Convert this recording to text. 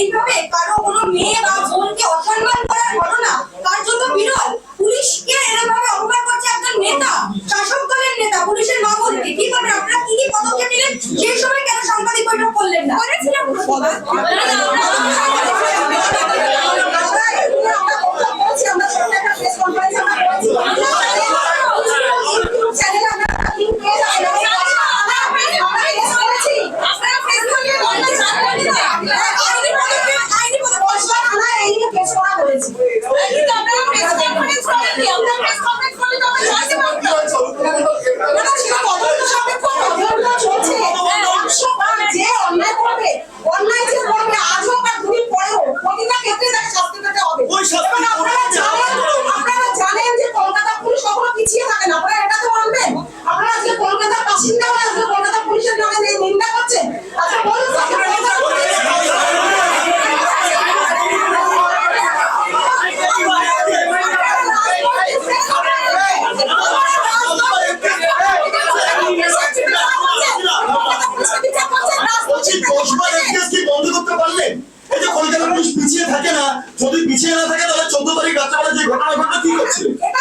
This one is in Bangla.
এইভাবে কারও কোনো মেয়ে বা বোনকে অসম্মান করার ঘটনা তার জন্য বিরল। পুলিশকে এরকমভাবে অপমান করছে একজন নেতা শাসক দলের নেতা পুলিশের মা কি করবেন আপনারা কি কি পদক্ষেপ নিলেন? সেই সময় কেন সাংবাদিক বৈঠক করলেন না? করেছিলাম। শাস্তি আপনারা জানেন যে কলকাতা পুলিশ কখনো পিছিয়ে থাকে না। আপনারা এটা তো মানবেন। আপনারা আজকে কলকাতার বাসিন্দা হয়ে আজকে কলকাতা পুলিশের নামে নিন্দা করছেন আচ্ছা বলুন তো, যদি পিছিয়ে না থাকে তাহলে চোদ্দ তারিখ রাত্রেবেলা যে ঘটনা ঘটনা কি হচ্ছে? এটা